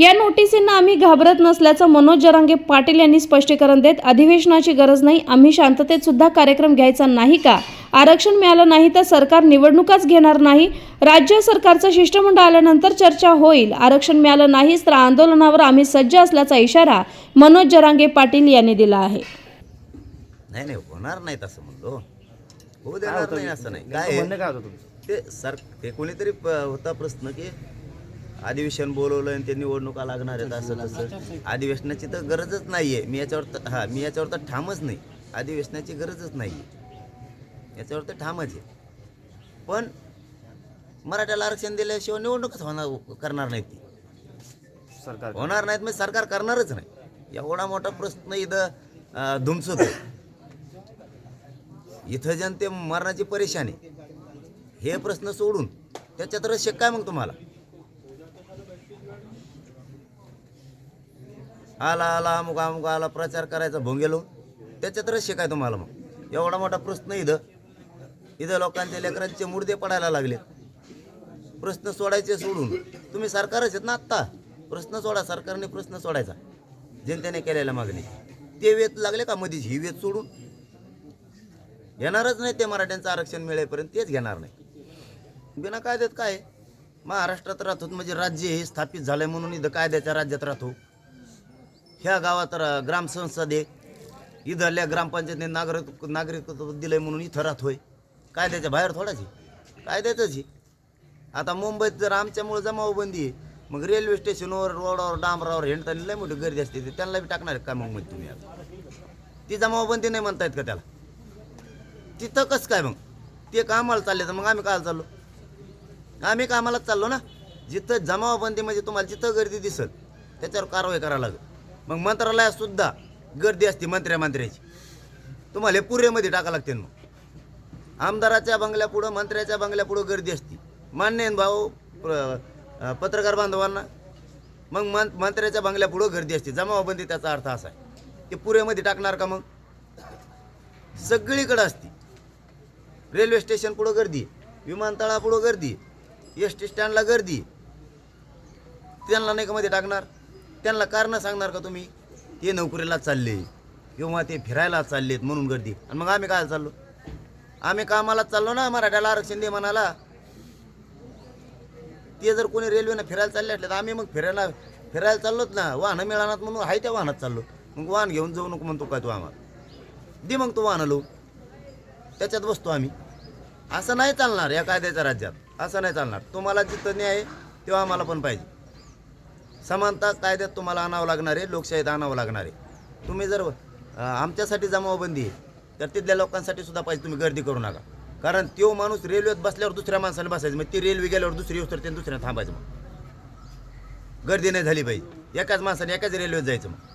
या नोटिसींना आम्ही घाबरत नसल्याचं मनोज जरांगे पाटील यांनी स्पष्टीकरण देत अधिवेशनाची गरज नाही आम्ही शांततेत सुद्धा कार्यक्रम घ्यायचा नाही का? आरक्षण मिळालं नाही तर सरकार निवडणुकाच घेणार नाही. राज्य सरकारचं शिष्टमंडळ आल्यानंतर चर्चा होईल. आरक्षण मिळालं नाहीच तर आंदोलनावर आम्ही सज्ज असल्याचा इशारा मनोज जरांगे पाटील यांनी दिला आहे. नाही नाही होणार नाही तसं म्हणलो. होऊ देणार नाही असं नाही. काय म्हणणं? काय होतं तुमचं? ते सर ते कोणीतरी होता प्रश्न की अधिवेशन बोलवलं आणि ते निवडणुका लागणार आहेत असं तसं. अधिवेशनाची तर गरजच नाहीये. मी याच्यावर तर हा मी याच्यावर तर ठामच नाही. अधिवेशनाची गरजच नाही याच्यावर तर ठामच आहे. पण मराठ्याला आरक्षण दिल्याशिवाय निवडणूकच होणार करणार नाहीत ती. सरकार. होणार नाहीत म्हणजे सरकार करणारच नाही. एवढा मोठा प्रश्न इथं धुमसत इथं जनते मरणाची परेशानी हे प्रश्न सोडून त्याच्यात रहस्य काय मग तुम्हाला? आला आला अमुक अमुक आला प्रचार करायचा भोंगेलो त्याच्यात रहस्य काय तुम्हाला मग? एवढा मोठा प्रश्न इथं. इथं लोकांच्या लेकरांचे मुर्दे पडायला लागले. प्रश्न सोडायचे सोडून. तुम्ही सरकारच आहेत ना आत्ता? प्रश्न सोडा सरकारने प्रश्न सोडायचा. जनतेने केलेल्या मागणी. ते वेत लागले का मधीच? ही वेत सोडून. घेणारच नाही ते मराठ्यांचं आरक्षण मिळेपर्यंत तेच घेणार नाही. बिना कायद्यात काय? महाराष्ट्रात राहतो म्हणजे राज्य हे स्थापित झालंय म्हणून इथं कायद्याच्या राज्यात राहतो. ह्या गावात ग्रामसंस्था दे आहे. इथल्या ग्रामपंचायतीने नागरिक नागरिकत्व दिलंय म्हणून इथं राहतोय. कायद्याच्या बाहेर थोडाच आहे. कायद्यातच आहे. आता मुंबईत जर आमच्यामुळे जमावबंदी आहे मग रेल्वे स्टेशनवर रोडावर डांबरावर हिंडताना लय मोठी गर्दी असते. ते त्यांना बी टाकणार आहे का मग तुम्ही आता? ती जमावबंदी नाही म्हणतायत का त्याला? तिथं कसं काय मग? ते कामाला चालले तर मग आम्ही काय चाललो? आम्ही कामालाच चाललो ना? जिथं जमावबंदी म्हणजे तुम्हाला जिथं गर्दी दिसल त्याच्यावर कारवाई करावं लागेल. मग मंत्रालयात सुद्धा गर्दी असते मंत्र्या मंत्र्याची. तुम्हाला हे पुरेमध्ये टाका लागते मग. आमदाराच्या बंगल्यापुढं मंत्र्याच्या बंगल्यापुढं गर्दी असते. मान्य भाऊ पत्रकार बांधवांना? मग मं मंत्र्याच्या बंगल्यापुढं गर्दी असते. जमावबंदी त्याचा अर्थ असा आहे. ते पुरेमध्ये टाकणार का मग? सगळीकडं असते. रेल्वे स्टेशन पुढं गर्दी विमानतळापुढं गर्दी एस टी स्टँडला गर्दी त्यांना नाही का मध्ये टाकणार? त्यांना कारणं सांगणार का तुम्ही? ते नोकरीला चालले किंवा ते फिरायला चाललेत म्हणून गर्दी. आणि मग आम्ही काय चाललो? आम्ही कामालाच चाललो ना मराठ्याला आरक्षण दे म्हणाला. ते जर कोणी रेल्वेनं फिरायला चालले असले तर आम्ही मग फिरायला फिरायला चाललोच ना. वाहनं मिळणार म्हणून आहे त्या वाहनात चाललो. मग वाहन घेऊन जाऊ नको म्हणतो काय तू आम्हाला? दे मग तू वाहनं लो त्याच्यात बसतो आम्ही. असं नाही चालणार या कायद्याच्या राज्यात. असं नाही चालणार. तुम्हाला जिथं न्याय आहे, तेव्हा आम्हाला पण पाहिजे. समानता कायद्यात तुम्हाला आणावं लागणार आहे लोकशाहीत आणावं लागणार आहे. तुम्ही जर आमच्यासाठी जमावबंदी आहे तर तिथल्या लोकांसाठी सुद्धा पाहिजे तुम्ही गर्दी करू नका. कारण तो माणूस रेल्वेत बसल्यावर दुसऱ्या माणसाने बसायचं मग ती रेल्वे गेल्यावर दुसरी येऊ तर ते दुसऱ्या थांबायचं मग. गर्दी नाही झाली पाहिजे. एकाच माणसाने एकाच रेल्वेत जायचं मग.